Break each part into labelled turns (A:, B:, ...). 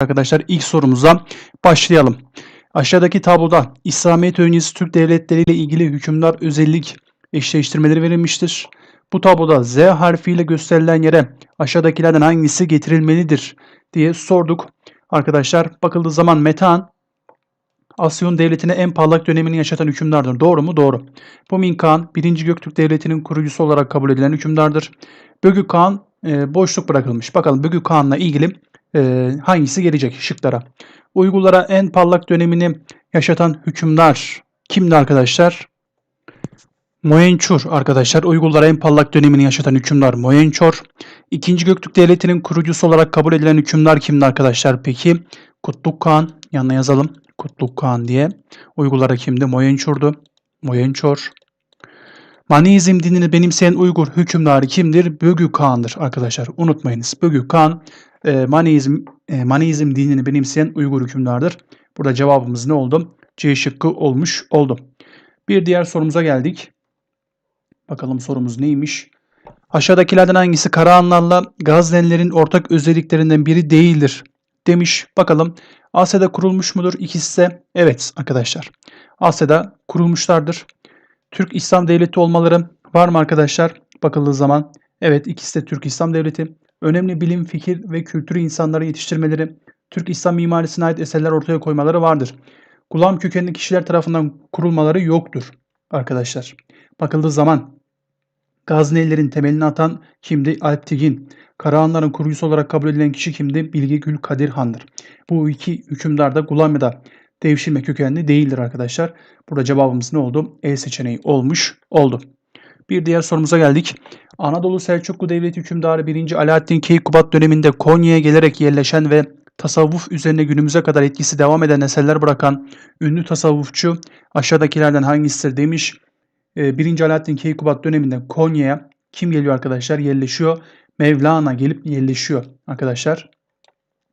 A: Arkadaşlar ilk sorumuza başlayalım. Aşağıdaki tabloda İslamiyet öncesi Türk devletleri ile ilgili hükümdar özellik eşleştirmeleri verilmiştir. Bu tabloda Z harfiyle gösterilen yere aşağıdakilerden hangisi getirilmelidir diye sorduk. Arkadaşlar bakıldığı zaman Metehan Asyon Devleti'ne en parlak dönemini yaşatan hükümdardır. Doğru mu? Doğru. Bu Min Kağan 1. Göktürk Devleti'nin kurucusu olarak kabul edilen hükümdardır. Bögü Kağan e, boşluk bırakılmış. Bakalım Bögü Kağan'la ilgili e, hangisi gelecek şıklara? Uygurlara en parlak dönemini yaşatan hükümdar kimdi arkadaşlar? Moyençur arkadaşlar. Uygurlara en parlak dönemini yaşatan hükümdar Moyençor. İkinci Göktürk Devleti'nin kurucusu olarak kabul edilen hükümdar kimdi arkadaşlar? Peki Kutluk Kağan yanına yazalım. Kutluk Kağan diye. Uygurlara kimdi? Moyençur'du. Moyençor. Manizm dinini benimseyen Uygur hükümdarı kimdir? Bögü Kağan'dır arkadaşlar. Unutmayınız. Bögü Kağan e, Manizm, e, Manizm dinini benimseyen Uygur hükümdardır. Burada cevabımız ne oldu? C şıkkı olmuş oldu. Bir diğer sorumuza geldik. Bakalım sorumuz neymiş? Aşağıdakilerden hangisi Karahanlarla Gaznelilerin ortak özelliklerinden biri değildir? Demiş. Bakalım Asya'da kurulmuş mudur? İkisi de evet arkadaşlar. Asya'da kurulmuşlardır. Türk İslam Devleti olmaları var mı arkadaşlar? Bakıldığı zaman evet ikisi de Türk İslam Devleti. Önemli bilim, fikir ve kültürü insanları yetiştirmeleri, Türk İslam mimarisine ait eserler ortaya koymaları vardır. Gulam kökenli kişiler tarafından kurulmaları yoktur arkadaşlar. Bakıldığı zaman Gaznelilerin temelini atan kimdi? Alptigin. Karahanların kurucusu olarak kabul edilen kişi kimdi? Bilge Gül Kadir Han'dır. Bu iki hükümdar da Gulam ya da devşirme kökenli değildir arkadaşlar. Burada cevabımız ne oldu? E seçeneği olmuş oldu. Bir diğer sorumuza geldik. Anadolu Selçuklu Devleti hükümdarı 1. Alaaddin Keykubat döneminde Konya'ya gelerek yerleşen ve tasavvuf üzerine günümüze kadar etkisi devam eden eserler bırakan ünlü tasavvufçu aşağıdakilerden hangisidir demiş. 1. Alaaddin Keykubat döneminde Konya'ya kim geliyor arkadaşlar? Yerleşiyor. Mevlana gelip yerleşiyor arkadaşlar.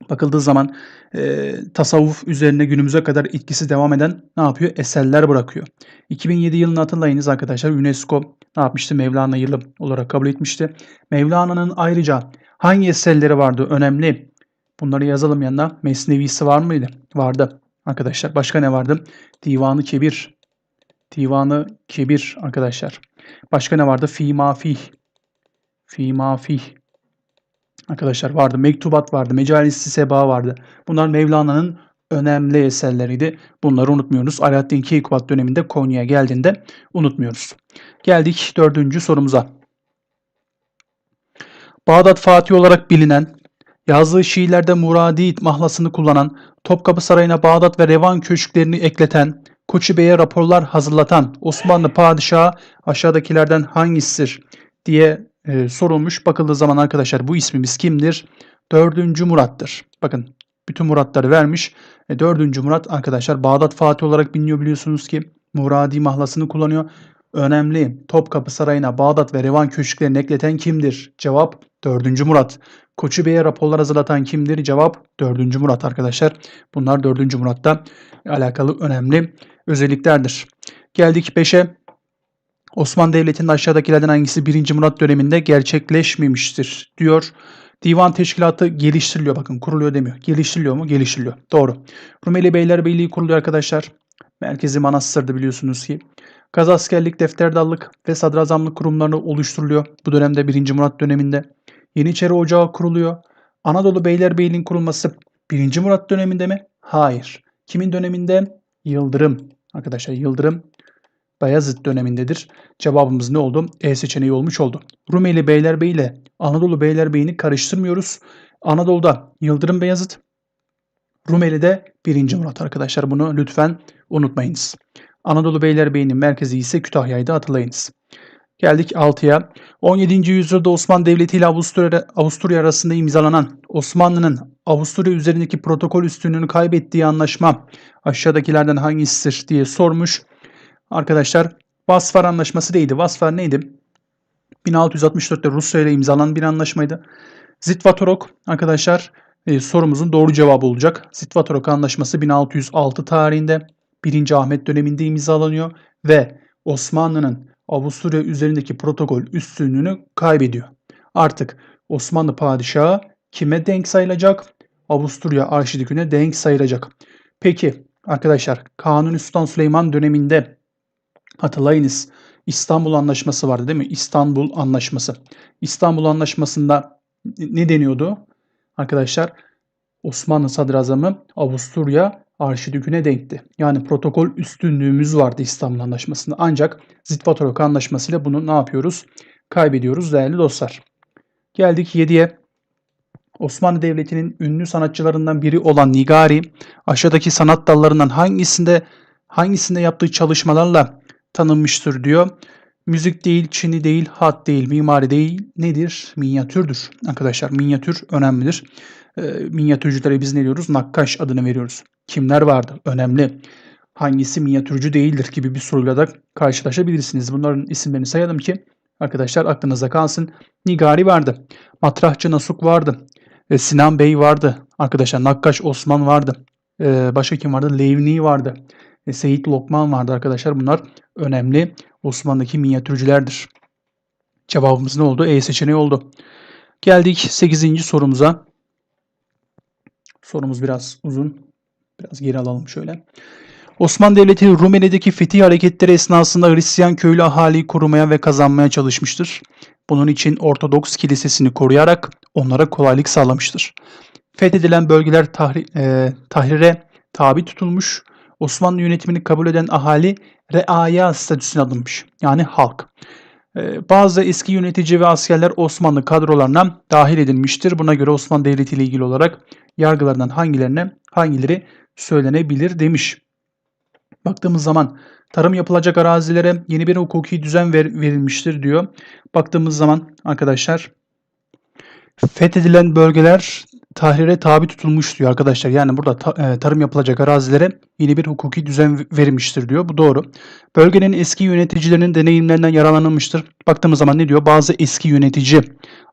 A: Bakıldığı zaman e, tasavvuf üzerine günümüze kadar etkisi devam eden ne yapıyor? Eserler bırakıyor. 2007 yılını hatırlayınız arkadaşlar. UNESCO ne yapmıştı? Mevlana yılı olarak kabul etmişti. Mevlana'nın ayrıca hangi eserleri vardı? Önemli. Bunları yazalım yanına. Mesnevisi var mıydı? Vardı. Arkadaşlar başka ne vardı? Divanı Kebir. Divanı Kebir arkadaşlar. Başka ne vardı? Fi Mafih. Fi Mafih. Arkadaşlar vardı. Mektubat vardı. Mecalis-i Seba vardı. Bunlar Mevlana'nın önemli eserleriydi. Bunları unutmuyoruz. Alaaddin Keykubat döneminde Konya'ya geldiğinde unutmuyoruz. Geldik dördüncü sorumuza. Bağdat Fatih olarak bilinen, yazdığı şiirlerde Muradi mahlasını kullanan, Topkapı Sarayı'na Bağdat ve Revan köşklerini ekleten, Koçu Bey'e raporlar hazırlatan Osmanlı padişahı aşağıdakilerden hangisidir diye e, sorulmuş. Bakıldığı zaman arkadaşlar bu ismimiz kimdir? Dördüncü Murat'tır. Bakın bütün Muratları vermiş. E, Murat arkadaşlar Bağdat Fatih olarak biliniyor biliyorsunuz ki. Muradi mahlasını kullanıyor. Önemli Topkapı Sarayı'na Bağdat ve Revan köşklerini ekleten kimdir? Cevap 4. Murat. Koçu Bey'e raporlar hazırlatan kimdir? Cevap 4. Murat arkadaşlar. Bunlar 4. Murat'ta alakalı önemli özelliklerdir. Geldik 5'e. Osmanlı Devleti'nin aşağıdakilerden hangisi 1. Murat döneminde gerçekleşmemiştir diyor. Divan teşkilatı geliştiriliyor. Bakın kuruluyor demiyor. Geliştiriliyor mu? Geliştiriliyor. Doğru. Rumeli Beylerbeyliği kuruluyor arkadaşlar. Merkezi Manastır'da biliyorsunuz ki. Gazaskerlik, defterdallık ve sadrazamlık kurumlarını oluşturuluyor. Bu dönemde 1. Murat döneminde. Yeniçeri Ocağı kuruluyor. Anadolu Beylerbeyliği'nin kurulması 1. Murat döneminde mi? Hayır. Kimin döneminde? Yıldırım. Arkadaşlar Yıldırım Bayezid dönemindedir. Cevabımız ne oldu? E seçeneği olmuş oldu. Rumeli Beylerbeyi ile Anadolu Beylerbeyi'ni karıştırmıyoruz. Anadolu'da Yıldırım Beyazıt, Rumeli'de 1. Murat arkadaşlar. Bunu lütfen unutmayınız. Anadolu Beylerbeyi'nin merkezi ise Kütahya'ydı hatırlayınız. Geldik 6'ya. 17. yüzyılda Osmanlı Devleti ile Avusturya, Avusturya arasında imzalanan Osmanlı'nın Avusturya üzerindeki protokol üstünlüğünü kaybettiği anlaşma aşağıdakilerden hangisidir diye sormuş. Arkadaşlar Vasfar Anlaşması değildi. Vasfar neydi? 1664'te Rusya ile imzalanan bir anlaşmaydı. Zitvatorok arkadaşlar e, sorumuzun doğru cevabı olacak. Zitvatorok Anlaşması 1606 tarihinde 1. Ahmet döneminde imzalanıyor ve Osmanlı'nın Avusturya üzerindeki protokol üstünlüğünü kaybediyor. Artık Osmanlı padişahı kime denk sayılacak? Avusturya Arşidükü'ne denk sayılacak. Peki arkadaşlar Kanuni Sultan Süleyman döneminde hatırlayınız İstanbul Anlaşması vardı değil mi? İstanbul Anlaşması. İstanbul Anlaşması'nda ne deniyordu? Arkadaşlar Osmanlı Sadrazamı Avusturya Arşidükü'ne denkti. Yani protokol üstünlüğümüz vardı İstanbul Anlaşması'nda. Ancak Zitvatorok Anlaşması'yla bunu ne yapıyoruz? Kaybediyoruz değerli dostlar. Geldik 7'ye. Osmanlı Devleti'nin ünlü sanatçılarından biri olan Nigari, aşağıdaki sanat dallarından hangisinde hangisinde yaptığı çalışmalarla tanınmıştır diyor. Müzik değil, çini değil, hat değil, mimari değil nedir? Minyatürdür. Arkadaşlar minyatür önemlidir. E, minyatürcülere biz ne diyoruz? Nakkaş adını veriyoruz. Kimler vardı? Önemli. Hangisi minyatürcü değildir gibi bir soruyla da karşılaşabilirsiniz. Bunların isimlerini sayalım ki arkadaşlar aklınıza kalsın. Nigari vardı. Matrahçı Nasuk vardı. E, Sinan Bey vardı. Arkadaşlar Nakkaş Osman vardı. E, başka kim vardı? Levni vardı. E, Seyit Lokman vardı arkadaşlar. Bunlar önemli Osmanlı'daki minyatürcülerdir. Cevabımız ne oldu? E seçeneği oldu. Geldik 8. sorumuza. Sorumuz biraz uzun. Biraz geri alalım şöyle. Osmanlı Devleti Rumeli'deki fetih hareketleri esnasında Hristiyan köylü ahaliyi korumaya ve kazanmaya çalışmıştır. Bunun için Ortodoks kilisesini koruyarak onlara kolaylık sağlamıştır. Fethedilen bölgeler tahri, e, tahrire tabi tutulmuş, Osmanlı yönetimini kabul eden ahali reaya statüsüne alınmış. Yani halk. E, bazı eski yönetici ve askerler Osmanlı kadrolarına dahil edilmiştir. Buna göre Osmanlı Devleti ile ilgili olarak yargılarından hangilerine hangileri söylenebilir demiş. Baktığımız zaman tarım yapılacak arazilere yeni bir hukuki düzen ver, verilmiştir diyor. Baktığımız zaman arkadaşlar fethedilen bölgeler tahrire tabi tutulmuş diyor arkadaşlar. Yani burada ta, e, tarım yapılacak arazilere yeni bir hukuki düzen verilmiştir diyor. Bu doğru. Bölgenin eski yöneticilerinin deneyimlerinden yararlanılmıştır. Baktığımız zaman ne diyor? Bazı eski yönetici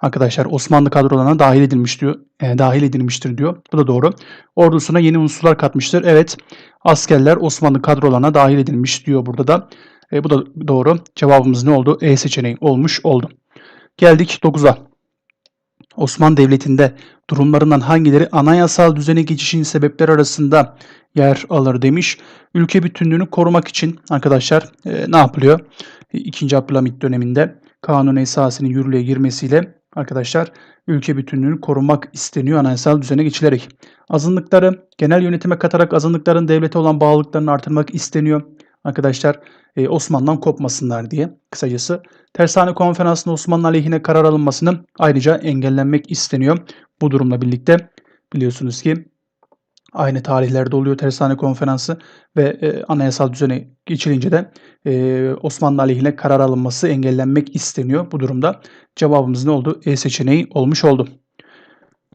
A: arkadaşlar Osmanlı kadrolarına dahil edilmiş diyor. E, dahil edilmiştir diyor. Bu da doğru. Ordusuna yeni unsurlar katmıştır. Evet. Askerler Osmanlı kadrolarına dahil edilmiş diyor burada da. E, bu da doğru. Cevabımız ne oldu? E seçeneği olmuş oldu. Geldik 9'a. Osmanlı Devleti'nde durumlarından hangileri anayasal düzene geçişin sebepleri arasında yer alır demiş. Ülke bütünlüğünü korumak için arkadaşlar e, ne yapılıyor? E, 2. Abdülhamit döneminde kanun esasının yürürlüğe girmesiyle arkadaşlar ülke bütünlüğünü korumak isteniyor anayasal düzene geçilerek. Azınlıkları genel yönetime katarak azınlıkların devlete olan bağlılıklarını artırmak isteniyor. Arkadaşlar e, Osmanlı'dan kopmasınlar diye kısacası. Tersane Konferansı'nda Osmanlı aleyhine karar alınmasının ayrıca engellenmek isteniyor. Bu durumla birlikte biliyorsunuz ki aynı tarihlerde oluyor Tersane Konferansı ve e, anayasal düzene geçilince de e, Osmanlı aleyhine karar alınması engellenmek isteniyor. Bu durumda cevabımız ne oldu? E seçeneği olmuş oldu.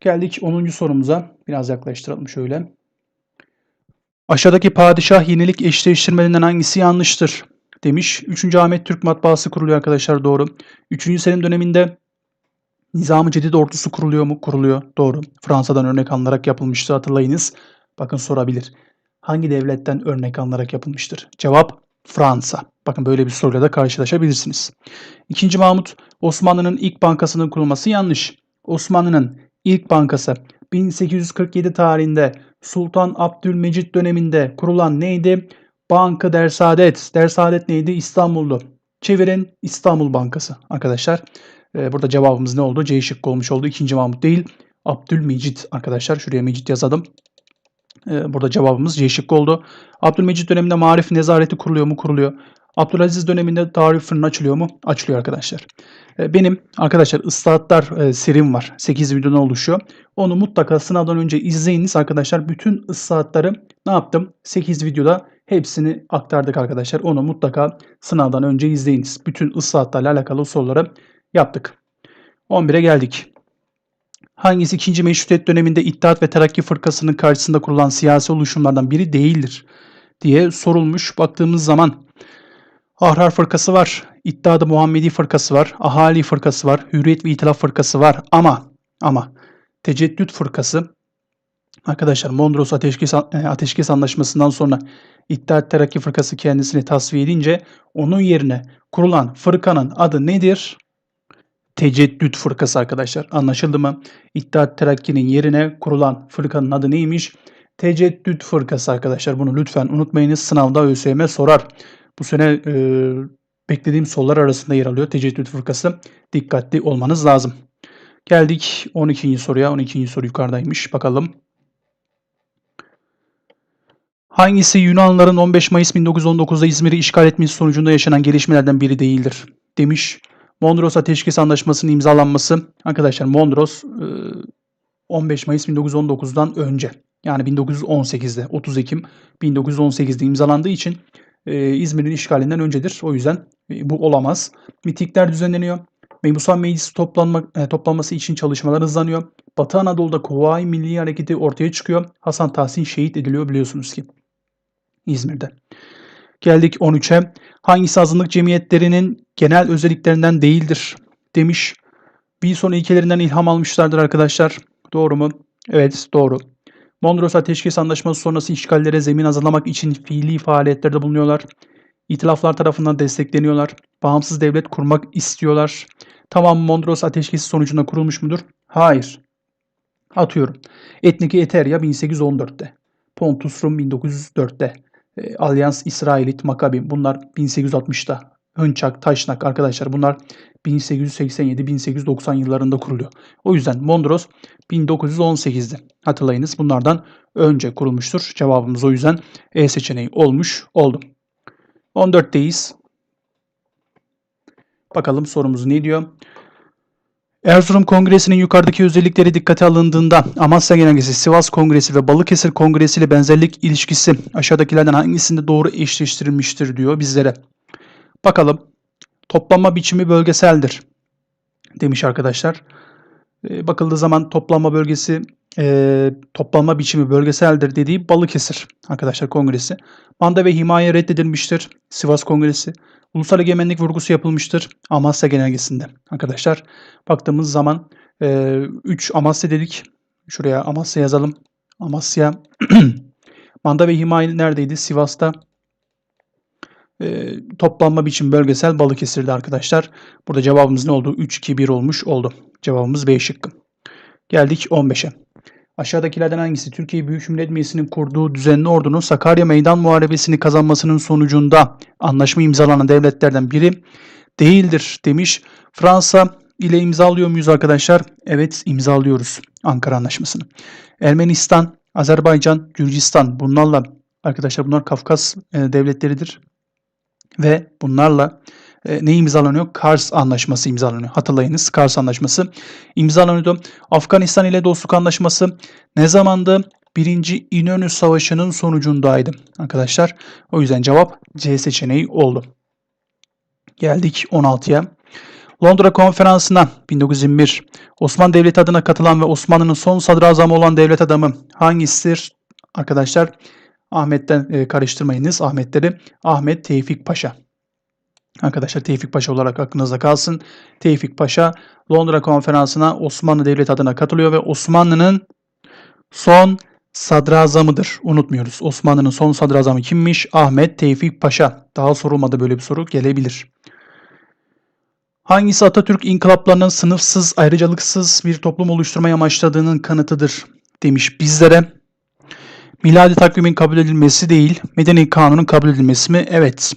A: Geldik 10. sorumuza. Biraz yaklaştıralım şöyle. Aşağıdaki padişah yenilik eşleştirmelerinden hangisi yanlıştır? Demiş. 3. Ahmet Türk Matbaası kuruluyor arkadaşlar doğru. 3. Selim döneminde Nizam-ı Cedid ordusu kuruluyor mu? Kuruluyor. Doğru. Fransa'dan örnek alınarak yapılmıştı hatırlayınız. Bakın sorabilir. Hangi devletten örnek alınarak yapılmıştır? Cevap Fransa. Bakın böyle bir soruyla da karşılaşabilirsiniz. 2. Mahmut Osmanlı'nın ilk bankasının kurulması yanlış. Osmanlı'nın ilk bankası 1847 tarihinde Sultan Abdülmecit döneminde kurulan neydi? Banka Dersaadet. Dersaadet neydi? İstanbul'du. Çevirin İstanbul Bankası arkadaşlar. Ee, burada cevabımız ne oldu? C şıkkı olmuş oldu. İkinci Mahmut değil. Abdülmecit arkadaşlar. Şuraya Mecit yazalım. Ee, burada cevabımız C şıkkı oldu. Abdülmecit döneminde marif nezareti kuruluyor mu? Kuruluyor. Abdülaziz döneminde tarih fırını açılıyor mu? Açılıyor arkadaşlar. E, benim arkadaşlar ıslahatlar e, serim var. 8 videodan oluşuyor. Onu mutlaka sınavdan önce izleyiniz arkadaşlar. Bütün ıslahatları ne yaptım? 8 videoda hepsini aktardık arkadaşlar. Onu mutlaka sınavdan önce izleyiniz. Bütün ıslahatlarla alakalı soruları yaptık. 11'e geldik. Hangisi 2. Meşrutiyet döneminde İttihat ve Terakki Fırkası'nın karşısında kurulan siyasi oluşumlardan biri değildir diye sorulmuş. Baktığımız zaman Ahrar Fırkası var, İttihat-ı Muhammedi Fırkası var, Ahali Fırkası var, Hürriyet ve İtilaf Fırkası var ama ama Teceddüt Fırkası arkadaşlar Mondros Ateşkes, e, Ateşkes Anlaşması'ndan sonra İttihat Terakki Fırkası kendisini tasfiye edince onun yerine kurulan fırkanın adı nedir? Teceddüt Fırkası arkadaşlar. Anlaşıldı mı? İttihat Terakki'nin yerine kurulan fırkanın adı neymiş? Teceddüt Fırkası arkadaşlar. Bunu lütfen unutmayınız. Sınavda ÖSYM sorar. Bu sene e, beklediğim sorular arasında yer alıyor. Teceddüt Fırkası. Dikkatli olmanız lazım. Geldik 12. soruya. 12. soru yukarıdaymış. Bakalım. Hangisi Yunanlıların 15 Mayıs 1919'da İzmir'i işgal etmesi sonucunda yaşanan gelişmelerden biri değildir? Demiş. Mondros Ateşkes Anlaşması'nın imzalanması. Arkadaşlar Mondros e, 15 Mayıs 1919'dan önce yani 1918'de 30 Ekim 1918'de imzalandığı için e, İzmir'in işgalinden öncedir. O yüzden e, bu olamaz. Mitikler düzenleniyor. Mebusan Meclisi toplanma, e, toplanması için çalışmalar hızlanıyor. Batı Anadolu'da Kuvayi Milli Hareketi ortaya çıkıyor. Hasan Tahsin şehit ediliyor biliyorsunuz ki. İzmir'de. Geldik 13'e. Hangisi azınlık cemiyetlerinin genel özelliklerinden değildir demiş. Bir son ilkelerinden ilham almışlardır arkadaşlar. Doğru mu? Evet doğru. Mondros Ateşkes Anlaşması sonrası işgallere zemin hazırlamak için fiili faaliyetlerde bulunuyorlar. İtilaflar tarafından destekleniyorlar. Bağımsız devlet kurmak istiyorlar. Tamam Mondros Ateşkesi sonucunda kurulmuş mudur? Hayır. Atıyorum. Etniki Eterya 1814'te. Pontus Rum 1904'te. E, Alyans İsrailit Makabi bunlar 1860'ta. Hınçak, Taşnak arkadaşlar bunlar 1887-1890 yıllarında kuruluyor. O yüzden Mondros 1918'de. Hatırlayınız bunlardan önce kurulmuştur. Cevabımız o yüzden E seçeneği olmuş oldu. 14'teyiz. Bakalım sorumuz ne diyor? Erzurum Kongresi'nin yukarıdaki özellikleri dikkate alındığında Amasya Genelgesi, Sivas Kongresi ve Balıkesir Kongresi ile benzerlik ilişkisi aşağıdakilerden hangisinde doğru eşleştirilmiştir diyor bizlere. Bakalım. Toplanma biçimi bölgeseldir demiş arkadaşlar. E, bakıldığı zaman toplanma bölgesi e, toplanma biçimi bölgeseldir dediği Balıkesir arkadaşlar kongresi. Manda ve himaye reddedilmiştir. Sivas Kongresi. Ulusal egemenlik vurgusu yapılmıştır Amasya Genelgesi'nde. Arkadaşlar baktığımız zaman 3 e, Amasya dedik. Şuraya Amasya yazalım. Amasya. Manda ve himaye neredeydi? Sivas'ta. E, toplanma biçim bölgesel Balıkesir'de arkadaşlar. Burada cevabımız ne oldu? 3-2-1 olmuş oldu. Cevabımız B şıkkı. Geldik 15'e. Aşağıdakilerden hangisi Türkiye Büyük Millet Meclisi'nin kurduğu düzenli ordunun Sakarya Meydan Muharebesi'ni kazanmasının sonucunda anlaşma imzalanan devletlerden biri değildir demiş. Fransa ile imzalıyor muyuz arkadaşlar? Evet imzalıyoruz Ankara Anlaşması'nı. Ermenistan, Azerbaycan, Gürcistan bunlarla arkadaşlar bunlar Kafkas e, devletleridir. Ve bunlarla e, ne imzalanıyor? Kars Anlaşması imzalanıyor. Hatırlayınız Kars Anlaşması imzalanıyordu. Afganistan ile dostluk anlaşması ne zamandı? Birinci İnönü Savaşı'nın sonucundaydı arkadaşlar. O yüzden cevap C seçeneği oldu. Geldik 16'ya. Londra Konferansı'na 1921 Osmanlı Devleti adına katılan ve Osmanlı'nın son sadrazamı olan devlet adamı hangisidir? Arkadaşlar Ahmet'ten e, karıştırmayınız Ahmetleri. Ahmet Tevfik Paşa. Arkadaşlar Tevfik Paşa olarak aklınızda kalsın. Tevfik Paşa Londra Konferansı'na Osmanlı Devleti adına katılıyor ve Osmanlı'nın son sadrazamıdır. Unutmuyoruz. Osmanlı'nın son sadrazamı kimmiş? Ahmet Tevfik Paşa. Daha sorulmadı böyle bir soru gelebilir. Hangisi Atatürk inkılaplarının sınıfsız, ayrıcalıksız bir toplum oluşturmaya amaçladığının kanıtıdır demiş bizlere. Miladi takvimin kabul edilmesi değil, Medeni Kanun'un kabul edilmesi mi? Evet.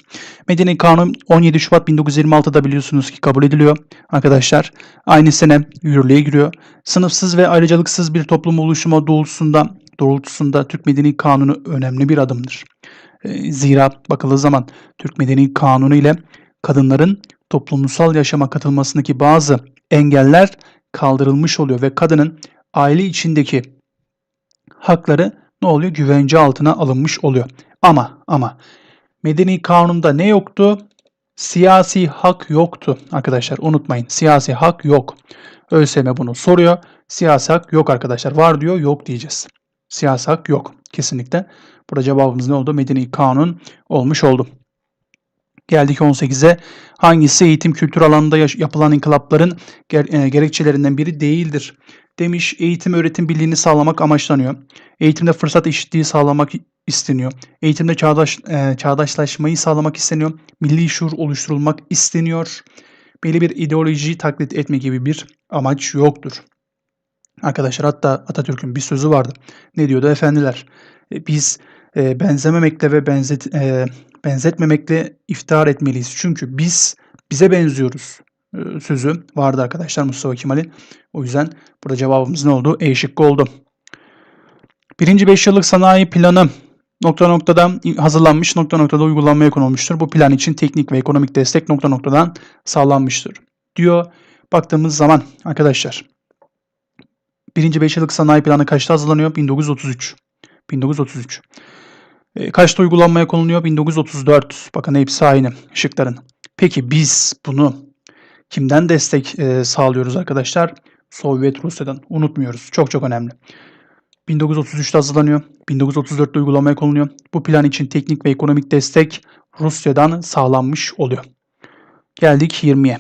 A: Medeni Kanun 17 Şubat 1926'da biliyorsunuz ki kabul ediliyor arkadaşlar. Aynı sene yürürlüğe giriyor. Sınıfsız ve ayrıcalıksız bir toplum oluşuma doğrultusunda, doğrultusunda Türk Medeni Kanunu önemli bir adımdır. Ee, zira bakıldığı zaman Türk Medeni Kanunu ile kadınların toplumsal yaşama katılmasındaki bazı engeller kaldırılmış oluyor ve kadının aile içindeki hakları ne oluyor? Güvence altına alınmış oluyor. Ama ama Medeni Kanun'da ne yoktu? Siyasi hak yoktu arkadaşlar. Unutmayın. Siyasi hak yok. ÖSYM bunu soruyor. Siyasi hak yok arkadaşlar. Var diyor, yok diyeceğiz. Siyasi hak yok. Kesinlikle. Burada cevabımız ne oldu? Medeni Kanun olmuş oldu. Geldik 18'e. Hangisi eğitim kültür alanında yapılan inkılapların e, gerekçelerinden biri değildir? Demiş eğitim öğretim birliğini sağlamak amaçlanıyor. Eğitimde fırsat eşitliği sağlamak isteniyor. Eğitimde çağdaş, e, çağdaşlaşmayı sağlamak isteniyor. Milli şuur oluşturulmak isteniyor. belli bir ideolojiyi taklit etme gibi bir amaç yoktur. Arkadaşlar hatta Atatürk'ün bir sözü vardı. Ne diyordu efendiler? E, Biz e, benzememekle ve benzet, e, benzetmemekle iftihar etmeliyiz. Çünkü biz bize benziyoruz sözü vardı arkadaşlar Mustafa Kemal'in. O yüzden burada cevabımız ne oldu? E şıkkı oldu. Birinci 5 yıllık sanayi planı nokta noktadan hazırlanmış, nokta noktada uygulanmaya konulmuştur. Bu plan için teknik ve ekonomik destek nokta noktadan sağlanmıştır. Diyor. Baktığımız zaman arkadaşlar birinci 5 yıllık sanayi planı kaçta hazırlanıyor? 1933. 1933. E, kaçta uygulanmaya konuluyor? 1934. Bakın hepsi aynı şıkların. Peki biz bunu kimden destek e, sağlıyoruz arkadaşlar? Sovyet Rusya'dan. Unutmuyoruz. Çok çok önemli. 1933'te hazırlanıyor. 1934'te uygulamaya konuluyor. Bu plan için teknik ve ekonomik destek Rusya'dan sağlanmış oluyor. Geldik 20'ye.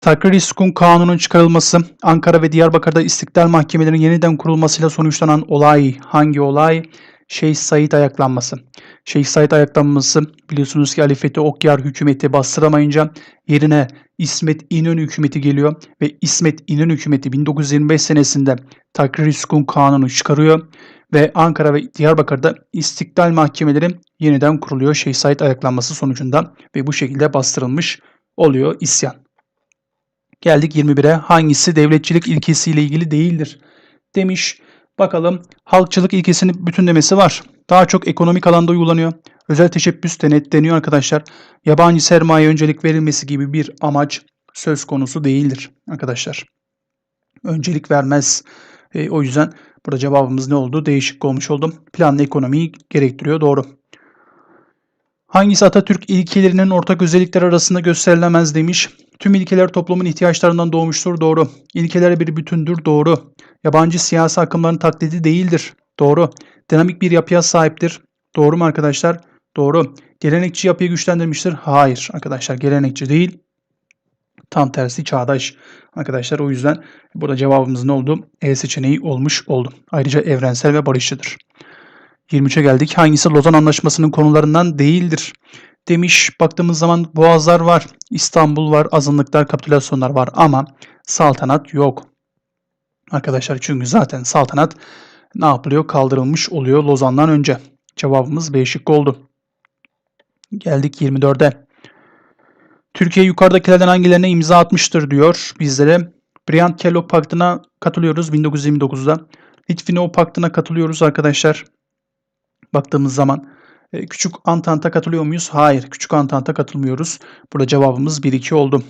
A: Takrir Sukun Kanunu'nun çıkarılması, Ankara ve Diyarbakır'da istiklal mahkemelerinin yeniden kurulmasıyla sonuçlanan olay hangi olay? Şeyh Said ayaklanması. Şeyh Said ayaklanması biliyorsunuz ki Ali Fethi Okyar hükümeti bastıramayınca yerine İsmet İnönü hükümeti geliyor ve İsmet İnönü hükümeti 1925 senesinde Takrir Sukun Kanunu çıkarıyor ve Ankara ve Diyarbakır'da istiklal mahkemeleri yeniden kuruluyor Şeyh Said ayaklanması sonucunda ve bu şekilde bastırılmış oluyor isyan. Geldik 21'e. Hangisi devletçilik ilkesiyle ilgili değildir? Demiş. Bakalım halkçılık ilkesinin bütünlemesi var. Daha çok ekonomik alanda uygulanıyor. Özel teşebbüs denetleniyor arkadaşlar. Yabancı sermaye öncelik verilmesi gibi bir amaç söz konusu değildir arkadaşlar. Öncelik vermez. E, o yüzden burada cevabımız ne oldu? Değişik olmuş oldum. Planlı ekonomiyi gerektiriyor. Doğru. Hangisi Atatürk ilkelerinin ortak özellikler arasında gösterilemez demiş. Tüm ilkeler toplumun ihtiyaçlarından doğmuştur. Doğru. İlkeler bir bütündür. Doğru. Yabancı siyasi akımların taklidi değildir. Doğru. Dinamik bir yapıya sahiptir. Doğru mu arkadaşlar? Doğru. Gelenekçi yapıyı güçlendirmiştir. Hayır arkadaşlar gelenekçi değil. Tam tersi çağdaş. Arkadaşlar o yüzden burada cevabımız ne oldu? E seçeneği olmuş oldu. Ayrıca evrensel ve barışçıdır. 23'e geldik. Hangisi Lozan Anlaşması'nın konularından değildir? Demiş. Baktığımız zaman boğazlar var, İstanbul var, azınlıklar, kapitülasyonlar var ama saltanat yok. Arkadaşlar çünkü zaten saltanat ne yapılıyor? Kaldırılmış oluyor Lozan'dan önce. Cevabımız B şıkkı oldu. Geldik 24'e. Türkiye yukarıdakilerden hangilerine imza atmıştır diyor bizlere. Briand-Kellogg Paktı'na katılıyoruz 1929'da. Litvinov Paktı'na katılıyoruz arkadaşlar. Baktığımız zaman Küçük Antant'a katılıyor muyuz? Hayır. Küçük Antant'a katılmıyoruz. Burada cevabımız 1-2 oldu.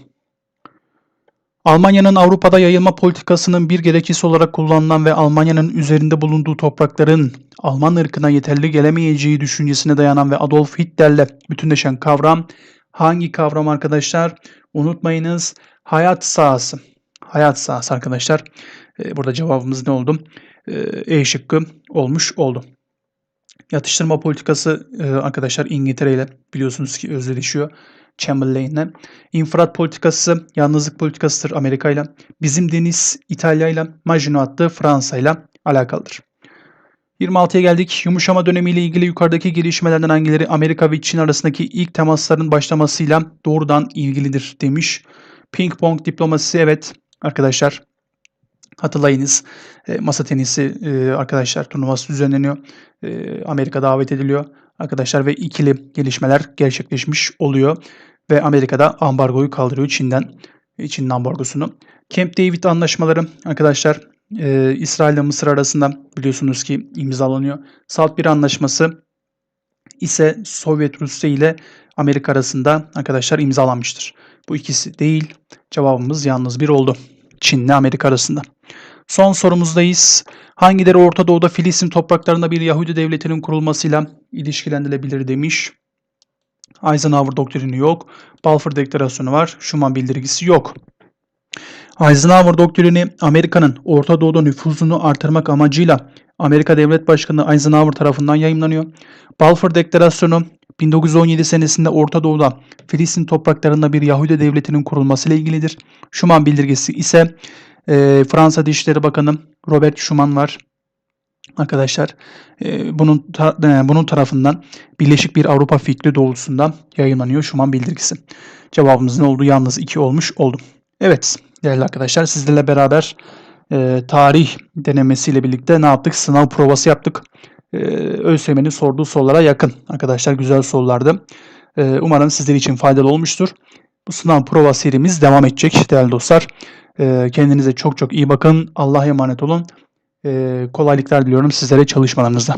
A: Almanya'nın Avrupa'da yayılma politikasının bir gerekçesi olarak kullanılan ve Almanya'nın üzerinde bulunduğu toprakların Alman ırkına yeterli gelemeyeceği düşüncesine dayanan ve Adolf Hitler'le bütünleşen kavram hangi kavram arkadaşlar? Unutmayınız hayat sahası. Hayat sahası arkadaşlar. E, burada cevabımız ne oldu? E, e şıkkı olmuş oldu. Yatıştırma politikası e, arkadaşlar İngiltere ile biliyorsunuz ki özdeşiyor. Chamberlain'le. İnfraat politikası yalnızlık politikasıdır Amerika ile. Bizim deniz İtalya ile. Maginot hattı Fransa ile alakalıdır. 26'ya geldik. Yumuşama dönemiyle ilgili yukarıdaki gelişmelerden hangileri Amerika ve Çin arasındaki ilk temasların başlamasıyla doğrudan ilgilidir demiş. Ping pong diplomasisi evet arkadaşlar Hatırlayınız e, masa tenisi e, arkadaşlar turnuvası düzenleniyor. E, Amerika davet ediliyor arkadaşlar ve ikili gelişmeler gerçekleşmiş oluyor. Ve Amerika'da ambargoyu kaldırıyor Çin'den. Çin'in ambargosunu. Camp David anlaşmaları arkadaşlar e, İsrail ile Mısır arasında biliyorsunuz ki imzalanıyor. Salt bir anlaşması ise Sovyet Rusya ile Amerika arasında arkadaşlar imzalanmıştır. Bu ikisi değil. Cevabımız yalnız bir oldu. Çin ile Amerika arasında. Son sorumuzdayız. Hangileri Orta Doğu'da Filistin topraklarında bir Yahudi devletinin kurulmasıyla ilişkilendirilebilir demiş. Eisenhower doktrini yok. Balfour Deklarasyonu var. Schuman bildirgisi yok. Eisenhower doktrini Amerika'nın Orta Doğu'da nüfuzunu artırmak amacıyla Amerika Devlet Başkanı Eisenhower tarafından yayımlanıyor. Balfour Deklarasyonu 1917 senesinde Orta Doğu'da Filistin topraklarında bir Yahudi devletinin kurulması ile ilgilidir. Schuman bildirgesi ise e, Fransa Dışişleri Bakanı Robert Schuman var. Arkadaşlar e, bunun ta- e, bunun tarafından Birleşik bir Avrupa fikri doğrultusunda yayınlanıyor Schuman bildirgisi. Cevabımızın olduğu yalnız 2 olmuş oldu. Evet değerli arkadaşlar sizlerle beraber e, tarih denemesiyle birlikte ne yaptık? Sınav provası yaptık. E, ÖSYM'nin sorduğu sorulara yakın. Arkadaşlar güzel sorulardı. E, umarım sizler için faydalı olmuştur. Bu sınav prova serimiz devam edecek değerli dostlar. E, kendinize çok çok iyi bakın. Allah'a emanet olun. Kolaylıklar diliyorum sizlere çalışmalarınızda.